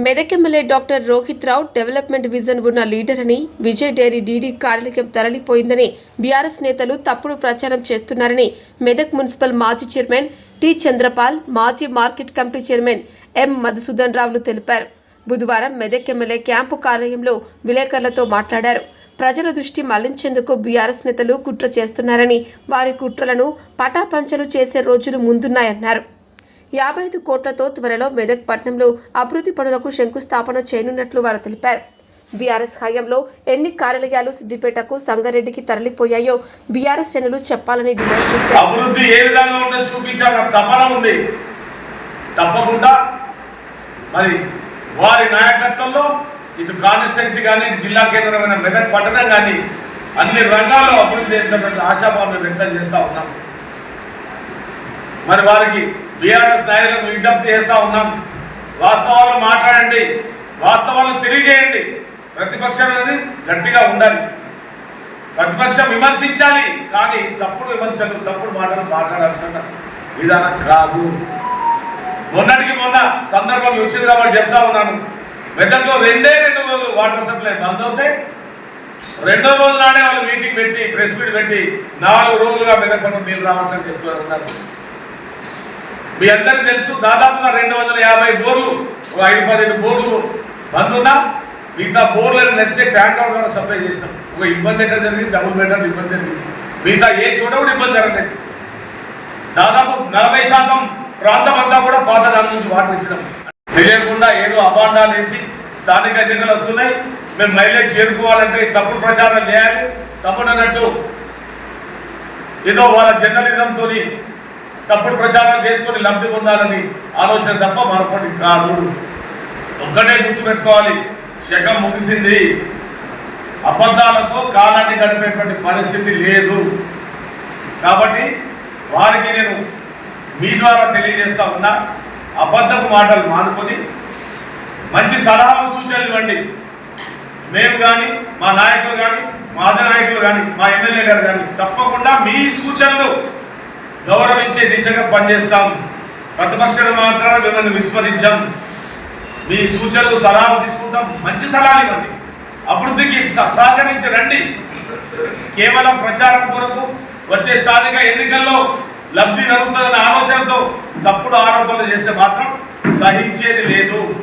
Medak MLA doctor Rohit Rao development vision ఉన్న leader అని Vijay dairy DD కార్యాలయం తరలిపోయిందని BRS నేతలు తప్పుడు ప్రచారం చేస్తున్నారని మెదక్ మున్సిపల్ మాజీ చైర్మన్ టి చంద్రపాల్ మాజీ market committee chairman M Madhusudan రావులు తెలిపారు. బుధవారం మెదక్ ఎమ్మెల్యే క్యాంపు కార్యాలయంలో విలేకరులతో మాట్లాడారు. ప్రజల దృష్టి మళ్ళించేందుకు బీఆర్ఎస్ నేతలు కుట్ర చేస్తున్నారని వారి కుట్రలను పటాపంచలు చేసే రోజులు ముందున్నాయన్నారు. యాభై ఐదు కోట్లతో త్వరలో మెదక్ పట్టణంలో అభివృద్ధి పనులకు శంకుస్థాపన చేయనున్నట్లు వారు తెలిపారు. బీఆర్ఎస్ హయాంలో ఎన్ని కార్యాలయాలు సిద్దిపేటకు సంగారెడ్డికి తరలిపోయాయో బీఆర్ఎస్ శ్రేణులు చెప్పాలని డిమాండ్ చేశారు. అభివృద్ధి ఏ విధంగా ఉందో చూపించాలని తపన ఉంది. తప్పకుండా మరి వారి నాయకత్వంలో ఇటు కాన్స్టిట్యున్సీ కానీ ఇటు జిల్లా కేంద్రమైన మెదక్ పట్టణం కానీ అన్ని రంగాల్లో అభివృద్ధి చేసినటువంటి ఆశాభావం వ్యక్తం చేస్తూ ఉన్నాం. మరి వారికి బీఆర్ఎస్ నాయకులకు విజ్ఞప్తి చేస్తూ ఉన్నాం. వాస్తవాలు మాట్లాడండి. వాస్తవాలు తెలియజేయండి. ప్రతిపక్షం అనేది గట్టిగా ఉండాలి. ప్రతిపక్షం విమర్శించాలి కానీ తప్పుడు విమర్శలు తప్పుడు మాటలు మాట్లాడాల్సిన విధానం కాదు. మొన్నటికి మొన్న సందర్భం వచ్చింది కాబట్టి చెప్తా ఉన్నాను. మెదక్లో రెండే రెండు రోజులు వాటర్ సప్లై బంద్ అవుతే రెండో రోజు నాడే వాళ్ళు మీటింగ్ పెట్టి ప్రెస్ మీట్ పెట్టి నాలుగు రోజులుగా మెదక్ నీళ్ళు రావట్లేదు చెప్తున్నారు మీ అందరికి తెలుసు దాదాపుగా రెండు వందల యాభై బోర్లు ఒక ఐదు పదిహేను బోర్లు బంద్ ఉన్నా మిగతా బోర్లను నెక్స్ట్ ట్యాంకర్ ద్వారా సప్లై చేసినాం. ఒక ఇబ్బంది ఎక్కడ జరిగింది? డబుల్ బెటర్ ఇబ్బంది జరిగింది. మిగతా ఏ చోట కూడా ఇబ్బంది జరగలేదు. దాదాపు నలభై శాతం ప్రాంతం అంతా కూడా పాత దాని నుంచి వాటర్ ఇచ్చినాం. తెలియకుండా ఏదో అబాండాలు వేసి స్థానిక ఎన్నికలు వస్తున్నాయి. మేము మైలేజ్ చేరుకోవాలంటే తప్పుడు ప్రచారం చేయాలి. తప్పుడు అన్నట్టు ఏదో వాళ్ళ జర్నలిజంతో తప్పుడు ప్రచారం చేసుకొని లబ్ధి పొందాలని ఆలోచన తప్ప మరొకటి కాదు. ఒక్కటే గుర్తుపెట్టుకోవాలి శకం ముగిసింది. అబద్ధాలతో కాలాన్ని గడిపేటువంటి పరిస్థితి లేదు. కాబట్టి వారికి నేను మీ ద్వారా తెలియజేస్తా ఉన్నా అబద్ధపు మాటలు మానుకొని మంచి సలహాలు సూచనలు ఇవ్వండి. మేము కానీ మా నాయకులు కానీ మా అధినాయకులు కానీ మా ఎమ్మెల్యే గారు కానీ తప్పకుండా మీ సూచనలు వచ్చే దిశగా పనిచేస్తాం. ప్రతిపక్షాలు మాత్రం మిమ్మల్ని విస్మరించాం. మీ సూచనలు సలహాలు తీసుకుంటాం. మంచి సలహాలు ఇవ్వండి. అభివృద్ధికి సహకరించి రండి. కేవలం ప్రచారం కొరకు వచ్చే స్థానిక ఎన్నికల్లో లబ్ధి జరుగుతుందన్న ఆలోచనతో తప్పుడు ఆరోపణలు చేస్తే మాత్రం సహించేది లేదు.